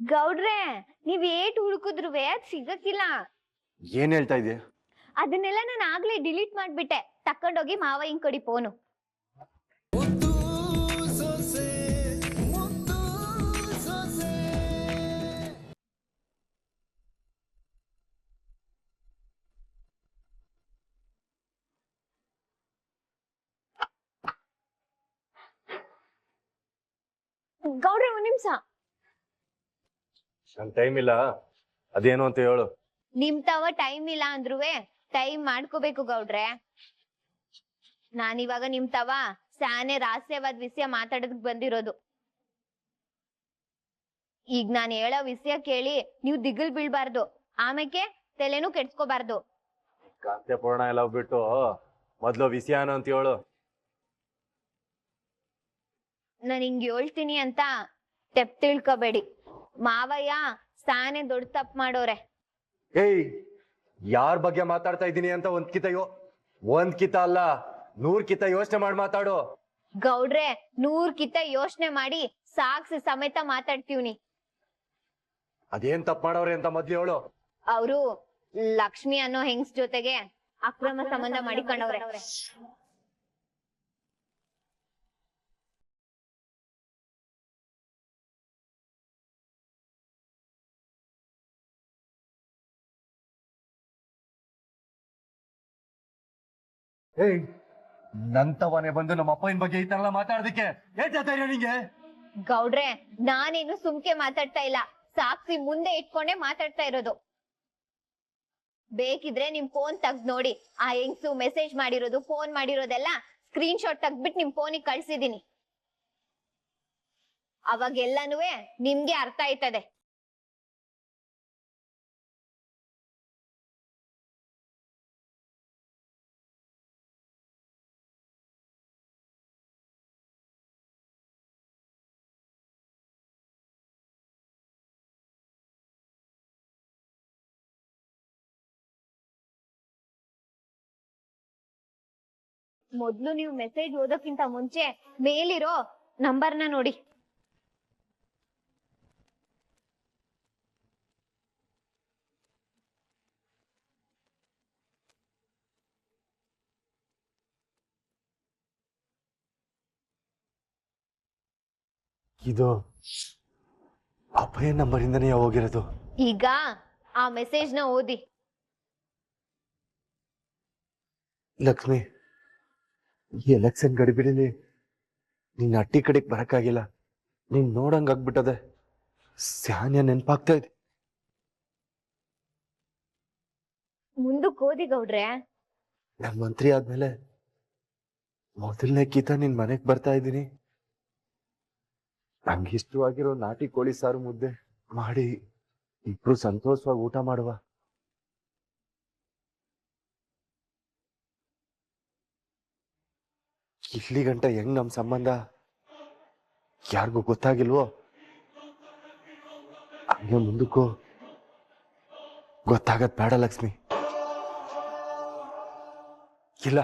ಗೌಡ್ರೆ ನೀವ್ ಏಟ್ ಹುಡುಕುದ್ರುವೆ ಅದ್ ಸಿಗಕ್ಕಿಲ್ಲ. ಏನ್ ಹೇಳ್ತಾ ಇದೀಯ ಅದನ್ನೆಲ್ಲ ನಾನು ಆಗ್ಲೇ ಡಿಲೀಟ್ ಮಾಡ್ಬಿಟ್ಟೆ. ತಕೊಂಡೋಗಿ ಮಾವ ಹಿಂಗ್ ಕೊಡಿ ಫೋನು. ಗೌಡ್ರೆ ಒಂದ್ ನಿಮಿಷ ನನ್ ಟೈಮ್ ಇಲ್ಲ. ಅದೇನು ಅಂತ ಹೇಳು. ನಿಮ್ ತವ ಟೈಮ್ ಇಲ್ಲ ಅಂದ್ರೂ ಟೈಮ್ ಮಾಡ್ಕೋಬೇಕು ಗೌಡ್ರೆ. ನಾನಿವಾಗ ನಿಮ್ ತವ ಸ್ಯಾನೆ ರಹಸ್ಯವಾದ ವಿಷಯ ಮಾತಾಡೋದಕ್ ಬಂದಿರೋದು. ಈಗ ನಾನು ಹೇಳೋ ವಿಷಯ ಕೇಳಿ ನೀವು ದಿಗಿಲ್ ಬೀಳ್ಬಾರ್ದು. ಆಮೇಕೆ ತಲೆನೂ ಕೆಡ್ಸ್ಕೋಬಾರ್ದು. ಕಾಂತೆ ಪೂರ್ಣ ಎಲ್ಲ ಬಿಟ್ಟು ಮೊದ್ಲು ವಿಷಯ ಅಂತ ಹೇಳು. ನಾನು ಹಿಂಗ್ ಹೇಳ್ತೀನಿ ಅಂತ ತೆಪ್ ತಿಳ್ಕೊಬೇಡಿ. ಮಾವಯ್ಯ ಸ್ಥಾನೆ ದೊಡ್ಡ ತಪ್ಪು ಮಾಡೋರೆ. ಏಯ್ ಯಾರ್ ಬಗ್ಗೆ ಮಾತಾಡ್ತಾ ಇದ್ದೀನಿ ಅಂತ ಒಂದ್ ಕಿತ ಯೋ ಒಂದ್ ಕಿತ ಅಲ್ಲ ನೂರ್ ಕಿತ ಯೋಚನೆ ಮಾಡಿ ಮಾತಾಡು. ಗೌಡ್ರೆ ನೂರ್ ಕಿತ ಯೋಚನೆ ಮಾಡಿ ಸಾಕ್ಸಿ ಸಮೇತ ಮಾತಾಡ್ತೀವ್ನಿ. ಅದೇನ್ ತಪ್ಪು ಮಾಡೋರೆ ಅಂತ ಮೊದ್ಲು ಹೇಳು. ಅವರು ಲಕ್ಷ್ಮಿ ಅನ್ನೋ ಹೆಂಗ್ಸ್ ಜೊತೆಗೆ ಅಕ್ರಮ ಸಂಬಂಧ ಮಾಡಿಕೊಂಡವ್ರೆ. ಏಯ್, ನಂತವನೇ ಬಂದು ನಮ್ಮ ಅಪ್ಪನ ಬಗ್ಗೆ ಈ ತರ ಮಾತಾಡೋದಕ್ಕೆ ಏನ್ ಧೈರ್ಯ ನಿಂಗೆ? ಗೌಡ್ರೆ ನಾನೇನು ಸುಮ್ಕೆ ಮಾತಾಡ್ತಾ ಇಲ್ಲ. ಸಾಕ್ಷಿ ಮುಂದೆ ಇಟ್ಕೊಂಡೆ ಮಾತಾಡ್ತಾ ಇರೋದು. ಬೇಕಿದ್ರೆ ನಿಮ್ ಫೋನ್ ತೆಗ್ದ್ ನೋಡಿ. ಆ ಹೆಂಗ್ಸು ಮೆಸೇಜ್ ಮಾಡಿರೋದು ಫೋನ್ ಮಾಡಿರೋದೆಲ್ಲ ಸ್ಕ್ರೀನ್ ಶಾಟ್ ತೆಗ್ದ್ಬಿಟ್ಟು ನಿಮ್ ಫೋನಿಗೆ ಕಳ್ಸಿದೀನಿ. ಅವಾಗೆಲ್ಲನೂ ನಿಮ್ಗೆ ಅರ್ಥ ಆಯ್ತದೆ. ಮೊದ್ಲು ನೀವು ಮೆಸೇಜ್ ಓದೋಕ್ಕಿಂತ ಮುಂಚೆ ಮೇಲಿರೋ ನಂಬರ್ನ ನೋಡಿ. ಇದು ಅಭಯ ನಂಬರ್ ಇಂದನೇ ಹೋಗಿರೋದು. ಈಗ ಆ ಮೆಸೇಜ್ನ ನ ಓದಿ. ಲಕ್ಷ್ಮಿ ಈ ಎಲೆಕ್ಷನ್ ಗಡಿಬಿಡಿಲಿ ನಿನ್ನ ಅಟ್ಟಿ ಕಡೆಗೆ ಬರಕ್ಕಾಗಿಲ್ಲ. ನೀನ್ ನೋಡಂಗ್ ಆಗ್ಬಿಟ್ಟದೆ. ಸ್ಯಾನ್ಯ ನೆನ್ಪಾಗ್ತಾ ಇದೆ. ಮುಂದಕ್ಕೆ ಓದಿ ಗೌಡ್ರೆ. ನಮ್ ಮಂತ್ರಿ ಆದ್ಮೇಲೆ ಮೊದಲನೇ ಕೀತ ನಿನ್ ಮನೆಗ್ ಬರ್ತಾ ಇದ್ದೀನಿ. ನಂಗೆ ಇಷ್ಟವಾಗಿರೋ ನಾಟಿ ಕೋಳಿ ಸಾರು ಮುದ್ದೆ ಮಾಡಿ ಇಬ್ರು ಸಂತೋಷವಾಗಿ ಊಟ ಮಾಡುವ. ಇಲ್ಲಿ ಗಂಟ ಹೆಂಗ್ ನಮ್ ಸಂಬಂಧ? ಯಾರಿಗೂ ಗೊತ್ತಾಗಿಲ್ವೋ? ಹಂಗೆ ಮುಂದಕ್ಕೂ ಗೊತ್ತಾಗದ್ ಬೇಡ ಲಕ್ಷ್ಮಿ. ಇಲ್ಲ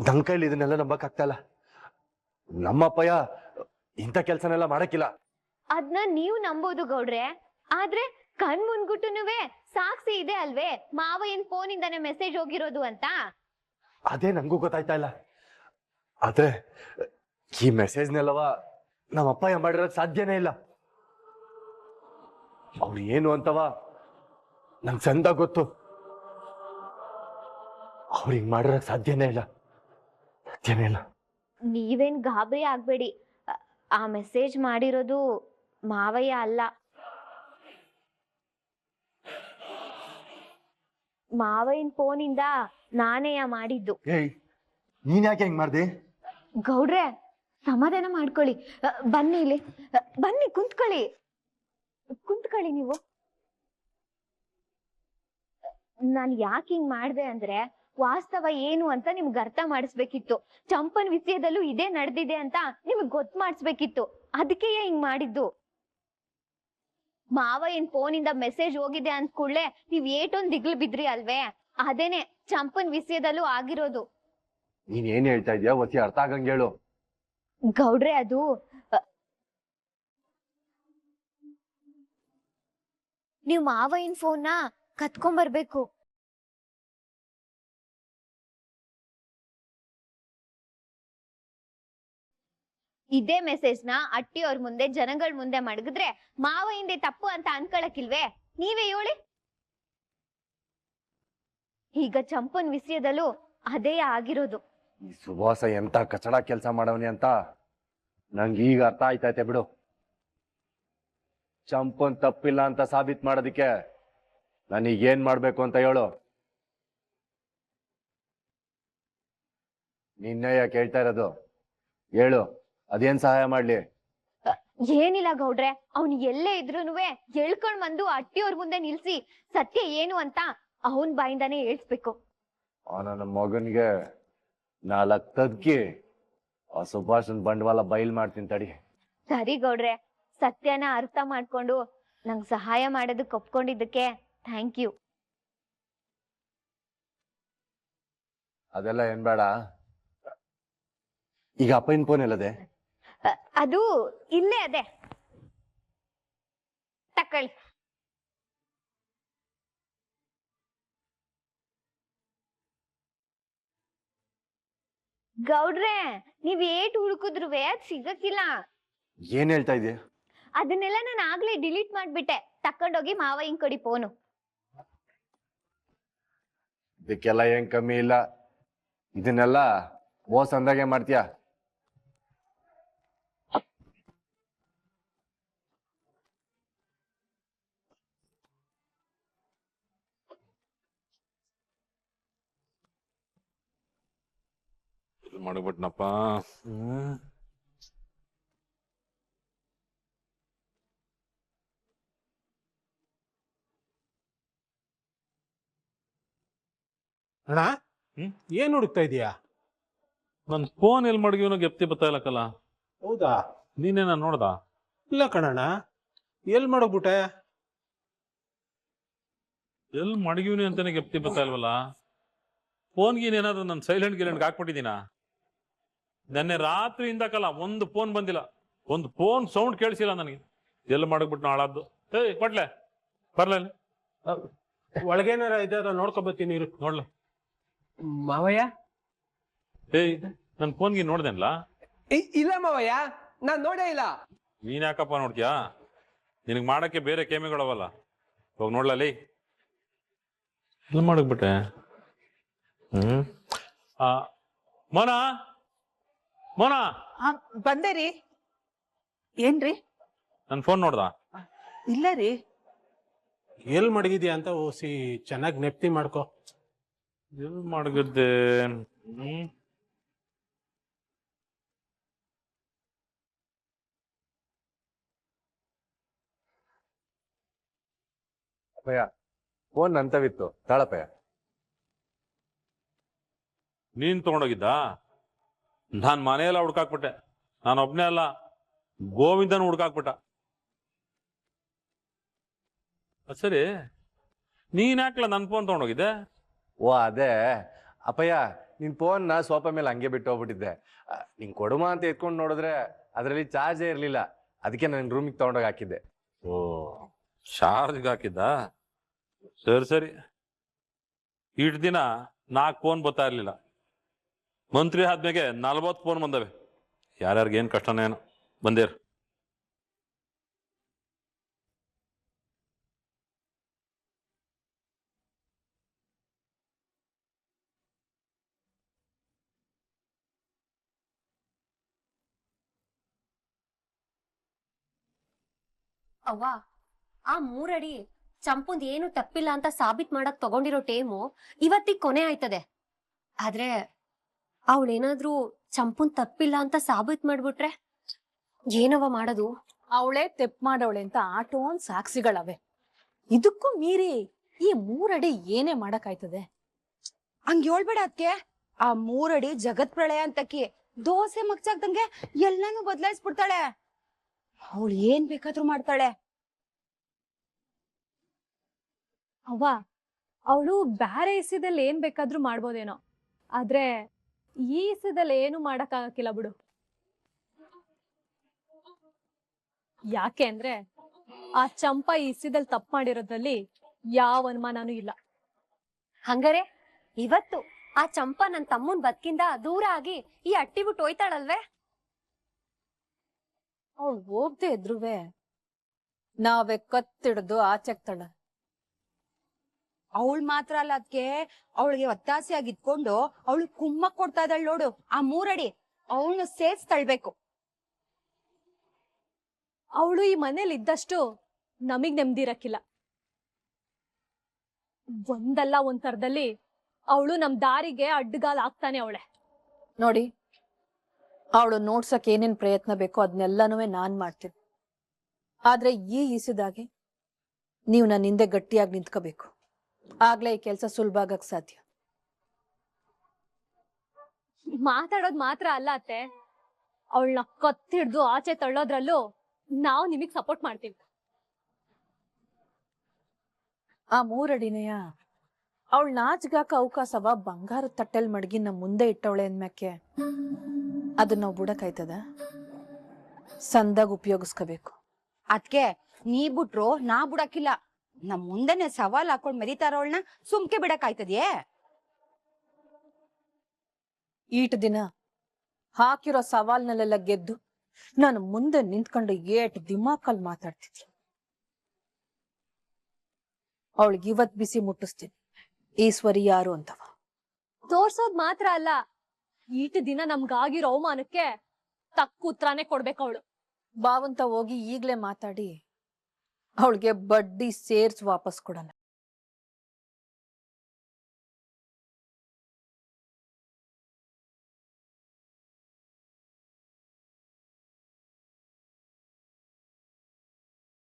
ನನ್ ಕೈಲಿ ಇದನ್ನೆಲ್ಲ ನಂಬಕ್ ಆಗ್ತಾ ನಮ್ಮಪ್ಪಯ್ಯ ಇಂಥ ಕೆಲ್ಸನೆಲ್ಲ ಮಾಡಕ್ಕಿಲ್ಲ. ಅದ್ನ ನೀವು ನಂಬೋದು ಗೌಡ್ರೆ. ಆದ್ರೆ ಕಣ್ ಮುನ್ಗುಟ್ಟುನುವೆ ಸಾಕ್ಷಿ ಇದೆ ಅಲ್ವೇ? ಮಾವ ಏನ್ ಫೋನ್ ಇಂದಾನೆ ಮೆಸೇಜ್ ಹೋಗಿರೋದು ಅಂತ? ಅದೇ ನಂಗೂ ಗೊತ್ತಾಯ್ತಾ ಇಲ್ಲ. ಆದ್ರೆ ಈ ಮೆಸೇಜ್ನೆಲ್ಲವ ನಮ್ಮ ಅಪ್ಪಯ್ಯ ಮಾಡಿರೋದು ಸಾಧ್ಯನೇ ಇಲ್ಲ. ಅವ್ರು ಏನು ಅಂತವ ನಂಗೆ ಚಂದ ಗೊತ್ತು. ಅವ್ರು ಹಿಂಗ್ ಮಾಡಿರೋಕ್ ಸಾಧ್ಯನೇ ಇಲ್ಲ. ಸಾಧ್ಯನೇ ಇಲ್ಲ. ನೀವೇನ್ ಗಾಬರಿ ಆಗ್ಬೇಡಿ. ಆ ಮೆಸೇಜ್ ಮಾಡಿರೋದು ಮಾವಯ್ಯ ಅಲ್ಲ. ಮಾವಯ್ಯನ್ ಫೋನಿಂದ ನಾನೇಯ ಮಾಡಿದ್ದು? ಏಯ್ ನೀನ್ ಯಾಕೆ ಹಿಂಗ್ ಮಾಡ್ದೆ? ಗೌಡ್ರೆ, ಸಮಾಧಾನ ಮಾಡ್ಕೊಳ್ಳಿ. ಬನ್ನಿ ಇಲ್ಲಿ. ಬನ್ನಿ, ಕುಂತ್ಕೊಳ್ಳಿ. ಕುಂತ್ಕೊಳ್ಳಿ ನೀವು. ನಾನು ಯಾಕೆ ಹಿಂಗ್ ಮಾಡ್ದೆ ಅಂದ್ರೆ, ವಾಸ್ತವ ಏನು ಅಂತ ನಿಮ್ಗೆ ಅರ್ಥ ಮಾಡಿಸ್ಬೇಕಿತ್ತು. ಚಂಪನ್ ವಿಷಯದಲ್ಲೂ ಇದೇ ನಡೆದಿದೆ ಅಂತ ನಿಮ್ಗ್ ಗೊತ್ತು ಮಾಡಿಸ್ಬೇಕಿತ್ತು. ಅದಕ್ಕೆ ಹಿಂಗ್ ಮಾಡಿದ್ದು? ಮಾವ ಏನ್ ಫೋನಿಂದ ಮೆಸೇಜ್ ಹೋಗಿದೆ ಅಂದ್ ನೀವ್ ಏಟೊಂದ್ ದಿಗ್ಲು ಬಿದ್ರಿ ಅಲ್ವೇ? ಅದೇನೆ, ಚಂಪನ್ ವಿಷಯದಲ್ಲೂ ಆಗಿರೋದು. ನೀನ್ ಏನ್ ಹೇಳ್ತಾ ಇದೀಯ? ಒತ್ತಿ ಅರ್ಥ ಆಗಂಗ್ ಹೇಳು. ಗೌಡ್ರೆ, ಅದು ನೀವ್ ಮಾವಯ್ಯನ್ ಫೋನ್ನ ಕತ್ಕೊಂಬರ್ಬೇಕು. ಇದೇ ಮೆಸೇಜ್ನ ಅಟ್ಟಿ ಅವ್ರ ಮುಂದೆ, ಜನಗಳ ಮುಂದೆ ಮಡಗಿದ್ರೆ ಮಾವ ಹಿಂದೆ ತಪ್ಪು ಅಂತ ಅನ್ಕೊಳಕಿಲ್ವೇ ನೀವೇ ಹೇಳಿ. ಈಗ ಚಂಪನ್ ವಿಷಯದಲ್ಲೂ ಅದೇ ಆಗಿರೋದು. ಈ ಸುಭಾಸ ಎಂತ ಕಚಡ ಕೆಲಸ ಮಾಡವನಿ ಅಂತ ನಂಗೆ ಈಗ ಅರ್ಥ ಆಯ್ತಾಯ್ತೆ ಬಿಡು. ಚಂಪನ್ ತಪ್ಪಿಲ್ಲ ಅಂತ ಸಾಬೀತ್ ಮಾಡೋದಿಕ್ಕೆ ನನಗೇನ್ ಏನ್ ಮಾಡ್ಬೇಕು ಅಂತ ಹೇಳು. ನಿನ್ನೆ ಯಾಕೆ ಹೇಳ್ತಾ ಇರೋದು? ಹೇಳು ಅದೇನ್ ಸಹಾಯ ಮಾಡ್ಲಿ? ಏನಿಲ್ಲ ಗೌಡ್ರೆ ಅವ್ನ್ ಎಲ್ಲೇ ಇದ್ರೂನುವೆ ಹೇಳ್ಕೊಂಡ್ ಬಂದು ಅಟ್ಟಿಯವ್ರ ಮುಂದೆ ನಿಲ್ಸಿ ಸತ್ಯ ಏನು ಅಂತ ಅವನ್ ಬಾಯಿಂದಾನೆ ಹೇಳ್ಸ್ಬೇಕು. ಆ ನನ್ನ ಮಗನ್ಗೆ ನಾಲ್ಕು ತದ್ಕಿ ಆ ಸುಭಾಷನ್ ಬಂಡವಾಳ ಬಯಲ್ ಮಾಡ್ತೀನಿ ತಡಿ. ಸರಿ ಗೌಡ್ರೆ ಸತ್ಯನ ಅರ್ಥ ಮಾಡ್ಕೊಂಡು ನಂಗ್ ಸಹಾಯ ಮಾಡೋದಕ್ಕೆ ಒಪ್ಕೊಂಡಿದ್ದಕ್ಕೆ ಥ್ಯಾಂಕ್ ಯು ಅದೆಲ್ಲ ಏನ್ ಬೇಡ. ಈಗ ಅಪ್ಪನ ಫೋನ್ ಎಲ್ಲದೆ? ಅದು ಇಲ್ಲೇ ಅದೇ. ತಕೊಳ್ಳಿ ಗೌಡ್ರೆ ನೀವ್ ಏಟ್ ಹುಡುಕುದ್ರುವೆ ಅದ್ ಸಿಗಕ್ಕಿಲ್ಲ. ಏನ್ ಹೇಳ್ತಾ ಇದೀಯ? ಅದನ್ನೆಲ್ಲ ನಾನು ಆಗ್ಲೇ ಡಿಲೀಟ್ ಮಾಡ್ಬಿಟ್ಟೆ. ತಕೊಂಡೋಗಿ ಮಾವ ಹಿಂಗ್ ಕೊಡಿ ಫೋನು. ಇದಕ್ಕೆಲ್ಲ ಏನ್ ಕಮ್ಮಿ ಇಲ್ಲ. ಇದನ್ನೆಲ್ಲ ಮೋಸ ಅಂದಾಗೆ ಮಾಡ್ತೀಯ? ಮಾಡ್ಬಿಟ್ನಪ್ಪ ಹ್ಮ್ ಅಣ್ಣ? ಹ್ಮ್? ಏನ್ ಹುಡುಕ್ತಾ ಇದೀಯಾ? ನನ್ ಫೋನ್ ಎಲ್ಲಿ ಮಡಗಿವನೋ ಗೆಪ್ತಿ ಬರ್ತಾ ಇಲ್ಲಕ್ಕಲ್ಲ ಹೌದಾ? ನೀನೇನ ನೋಡ್ದ? ಇಲ್ಲ ಕಣಣ್ಣ. ಎಲ್ ಮಾಡೋಗ್ಬಿಟ್ಟೆ? ಎಲ್ ಮಡಗಿವ್ನಿ ಅಂತಾನೆ ಗೆಪ್ತಿ ಬರ್ತಾ ಇಲ್ವಲ್ಲ ಫೋನ್ ಗೀನ್ ಏನಾದ್ರು ನಾನು ಸೈಲೆಂಟ್ ಗಿಲೆಂಟ್ ಹಾಕ್ಬಿಟ್ಟಿದ್ದೀನ? ನೆನ್ನೆ ರಾತ್ರಿ ಹಿಂದಕ್ಕಲ್ಲ ಒಂದು ಫೋನ್ ಬಂದಿಲ್ಲ. ಒಂದು ಫೋನ್ ಸೌಂಡ್ ಕೇಳಿಸಿಲ್ಲ ನನಗೆ. ಎಲ್ಲಿ ಮಾಡಕ್ಬಿಟ್ಟು ನಾಳದ್ದು ಏಯ್ ಕೊಟ್ಲೆ ಬರ್ಲಿಲ್ಲ. ಒಳಗೇನಾರ ಇದಾರ ಅದ ನೋಡ್ಕೊಬತ್ತೀನಿ ಇರು. ನೋಡ್ಲ. ಮಾವಯ್ಯ? ಏಯ್ ನನ್ನ ಫೋನ್ಗೆ ನೋಡ್ದೇನ್ಲ? ಇಲ್ಲ ಮಾವಯ್ಯ ನಾನ್ ನೋಡೇ ಇಲ್ಲ. ನೀನ್ ಯಾಕಪ್ಪ ನೋಡ್ತೀಯಾ? ನಿನಗೆ ಮಾಡಕ್ಕೆ ಬೇರೆ ಕೇಮಿಗಳವಲ್ಲ. ಹೋಗಿ ನೋಡ್ಲಲ್ಲಿ ಎಲ್ಲ ಮಾಡಕ್ಬಿಟ್ಟೆ ಹ್ಮ್? ಆ ಮೋನ? ಮೋನ! ಬಂದೆ ರೀ. ಏನ್ರಿ? ನನ್ ಫೋನ್ ನೋಡ್ದ? ಇಲ್ಲ ರೀ. ಎಲ್ ಮಡಗಿದ್ಯಾ ಅಂತ ಓಸಿ ಚೆನ್ನಾಗಿ ನೆಪ್ತಿ ಮಾಡ್ಕೋ. ಎಲ್ ಮಾಡಗಿದ್ದೆ? ಹ್ಮ್. ಅಪ್ಪಯ್ಯ ಫೋನ್ ನಂತವಿತ್ತು. ತಾಳಪ್ಪಯ್ಯ. ನೀನ್ ತಗೊಂಡೋಗಿದ್ದ? ನಾನ್ ಮನೆಯೆಲ್ಲ ಹುಡ್ಕಾಕ್ಬಿಟ್ಟೆ. ನಾನು ಒಬ್ಬನೇ ಅಲ್ಲ ಗೋವಿಂದನು ಹುಡ್ಕಾಕ್ಬಿಟ್ಟ. ಸರಿ. ನೀನ್ ಹಾಕ್ಲ ನನ್ ಫೋನ್ ತೊಗೊಂಡೋಗಿದ್ದೆ? ಓ ಅದೇ. ಅಪ್ಪಯ್ಯ ನಿನ್ ಫೋನ್ನ ಸೋಫಾ ಮೇಲೆ ಹಂಗೆ ಬಿಟ್ಟು ಹೋಗ್ಬಿಟ್ಟಿದ್ದೆ ನಿನ್ ನಿಂಗ್ ಕೊಡುಮ ಅಂತ ಎತ್ಕೊಂಡು ನೋಡಿದ್ರೆ ಅದರಲ್ಲಿ ಚಾರ್ಜೇ ಇರಲಿಲ್ಲ. ಅದಕ್ಕೆ ನನ್ನ ರೂಮಿಗೆ ತಗೊಂಡೋಗಿ ಹಾಕಿದ್ದೆ. ಓ ಚಾರ್ಜ್ಗೆ ಹಾಕಿದ್ದ? ಸರಿ ಸರಿ. ಇಟ್ ದಿನ ನಾಲ್ಕು ಫೋನ್ ಬರ್ತಾ ಇರ್ಲಿಲ್ಲ. ಮಂತ್ರಿ ಆದ್ಮೇಲೆ ನಲ್ವತ್ತು ಫೋನ್ ಬಂದವೆ. ಯಾರ್ಯಾರಿಗೆ ಏನು ಕಷ್ಟನೇನು ಏನೋ. ಬಂದೇರ್. ಅವ್ವ, ಆ ಮೂರಡಿ ಚಂಪುಂದ್ ಏನು ತಪ್ಪಿಲ್ಲ ಅಂತ ಸಾಬೀತ್ ಮಾಡಕ್ ತಗೊಂಡಿರೋ ಟೇಮು ಇವತ್ತಿಗೆ ಕೊನೆ ಆಯ್ತದೆ. ಆದ್ರೆ ಅವಳೇನಾದ್ರೂ ಚಂಪುನ್ ತಪ್ಪಿಲ್ಲ ಅಂತ ಸಾಬೀತ್ ಮಾಡ್ಬಿಟ್ರೆ? ಏನವ ಮಾಡೋದು? ಅವಳೇ ತೆಪ್ ಮಾಡವಳೆ ಅಂತ ಆಟೋನ್ ಸಾಕ್ಷಿಗಳವೆ ಇದಕ್ಕೂ ಮೀರಿ ಈ ಮೂರಡಿ ಏನೇ ಮಾಡಕ್ಕಾಯ್ತದೆ? ಹಂಗ್ ಹೇಳ್ಬೇಡ ಅದ್ಕೆ ಆ ಮೂರಡಿ ಜಗತ್ ಪ್ರಳಯ ಅಂತಕಿ ದೋಸೆ ಮಗ್ಚಾಕ್ದಂಗೆ ಎಲ್ಲಾನು ಬದಲಾಯಿಸ್ಬಿಡ್ತಾಳೆ. ಅವಳು ಏನ್ ಬೇಕಾದ್ರೂ ಮಾಡ್ತಾಳೆ. ಅವ್ವ ಅವಳು ಬ್ಯಾರೆ ಇಸಿದಲ್ಲಿ ಏನ್ ಬೇಕಾದ್ರೂ ಮಾಡ್ಬೋದೇನೋ. ಆದ್ರೆ ಈ ಇಸದಲ್ಲಿ ಏನು ಮಾಡಕ್ಕಾಗಕ್ಕಿಲ್ಲ ಬಿಡು. ಯಾಕೆ ಅಂದ್ರೆ ಆ ಚಂಪಾ ಈ ಇಸಿದಲ್ಲಿ ತಪ್ಪು ಮಾಡಿರೋದ್ರಲ್ಲಿ ಯಾವ ಅನುಮಾನನೂ ಇಲ್ಲ. ಹಂಗಾರೆ ಇವತ್ತು ಆ ಚಂಪಾ ನನ್ ತಮ್ಮನ್ ಬದುಕಿಂದ ದೂರ ಆಗಿ ಈ ಅಟ್ಟಿ ಬಿಟ್ಟು ಹೋಯ್ತಾಳಲ್ವೇ? ಅವಳು ಹೋಗ್ದೆ ಇದ್ರುವೆ. ನಾವೇ ಕತ್ತಿಡ್ದು ಆಚೆಗ್ತಾಳ ಅವಳು ಮಾತ್ರ ಅಲ್ಲ ಅದಕ್ಕೆ ಅವಳಿಗೆ ಒತ್ತಾಸೆಯಾಗಿ ಇದ್ಕೊಂಡು ಅವಳು ಕುಮ್ಮಕ್ ಕೊಡ್ತಾ ಇದ್ದಾಳೆ ನೋಡು ಆ ಮೂರಡಿ ಅವಳನ್ನ ಸೇರ್ಸ್ ತಳ್ಬೇಕು. ಅವಳು ಈ ಮನೇಲಿ ಇದ್ದಷ್ಟು ನಮಗ್ ನೆಮ್ಮದಿ ಇರಕ್ಕಿಲ್ಲ. ಒಂದಲ್ಲ ಒಂದ್ ತರದಲ್ಲಿ ಅವಳು ನಮ್ ದಾರಿಗೆ ಅಡ್ಡಗಾಲ್ ಆಗ್ತಾನೆ ಅವಳೆ. ನೋಡಿ ಅವಳು ನೋಡ್ಸಕ್ ಏನೇನ್ ಪ್ರಯತ್ನ ಬೇಕೋ ಅದನ್ನೆಲ್ಲನೂ ನಾನ್ ಮಾಡ್ತೀನಿ. ಆದ್ರೆ ಈ ಇಸಿದಾಗೆ ನೀವು ನನ್ನ ಹಿಂದೆ ಗಟ್ಟಿಯಾಗಿ ನಿಂತ್ಕೋಬೇಕು. ಆಗ್ಲೇ ಈ ಕೆಲಸ ಸುಲಭ ಆಗಕ್ ಸಾಧ್ಯ. ಮಾತಾಡೋದ್ ಮಾತ್ರ ಅಲ್ಲ ಅತ್ತೆ. ಅವಳನ್ನ ಕತ್ತಿಡ್ದು ಆಚೆ ತಳ್ಳೋದ್ರಲ್ಲೂ ನಾವು ನಿಮಗ್ ಸಪೋರ್ಟ್ ಮಾಡ್ತೀವಿ. ಆ ಮೂರಡಿನೆಯ ಅವಳು ನಾಚ್ಗಾಕ ಅವಕಾಶವ ಬಂಗಾರ ತಟ್ಟೆಲ್ ಮಡಗಿ ನಮ್ಮ ಮುಂದೆ ಇಟ್ಟವಳೆ ಅಂದ್ಮ್ಯಾಕೆ ಅದನ್ನ ನಾವು ಬುಡಕಾಯ್ತದ? ಸಂದಾಗ ಉಪಯೋಗಿಸ್ಕೋಬೇಕು. ಅದ್ಕೆ ನೀ ಬಿಟ್ರು ನಾ ಬಿಡಕ್ಕಿಲ್ಲ ನಮ್ ಮುಂದೆನೆ ಸವಾಲ್ ಹಾಕೊಂಡ್ ಮೆರಿತಾರವಳನ್ನ ಸುಮ್ಕೆ ಬಿಡಕಾಯ್ತದೆಯೇ ಈಟ್ ದಿನ ಹಾಕಿರೋ ಸವಾಲ್ನಲ್ಲೆಲ್ಲ ಗೆದ್ದು ನಾನು ಮುಂದೆ ನಿಂತ್ಕೊಂಡು ಏಟ್ ದಿಮಾಕಲ್ ಮಾತಾಡ್ತಿದ್ಲು ಅವಳಿಗೆ ಇವತ್ ಬಿಸಿ ಮುಟ್ಟಿಸ್ತೀನಿ. ಈಶ್ವರಿ ಯಾರು ಅಂತವ? ತೋರ್ಸೋದ್ ಮಾತ್ರ ಅಲ್ಲ ಈಟ್ ದಿನ ನಮ್ಗಾಗಿರೋ ಅವಮಾನಕ್ಕೆ ತಕ್ಕ ಉತ್ತರಾನೇ ಕೊಡ್ಬೇಕು ಅವಳು. ಬಾವಂತ ಹೋಗಿ ಈಗ್ಲೇ ಮಾತಾಡಿ ಅವಳಿಗೆ ಬಡ್ಡಿ ಸೇರ್ಸ್ ವಾಪಸ್ ಕೊಡೋಣ.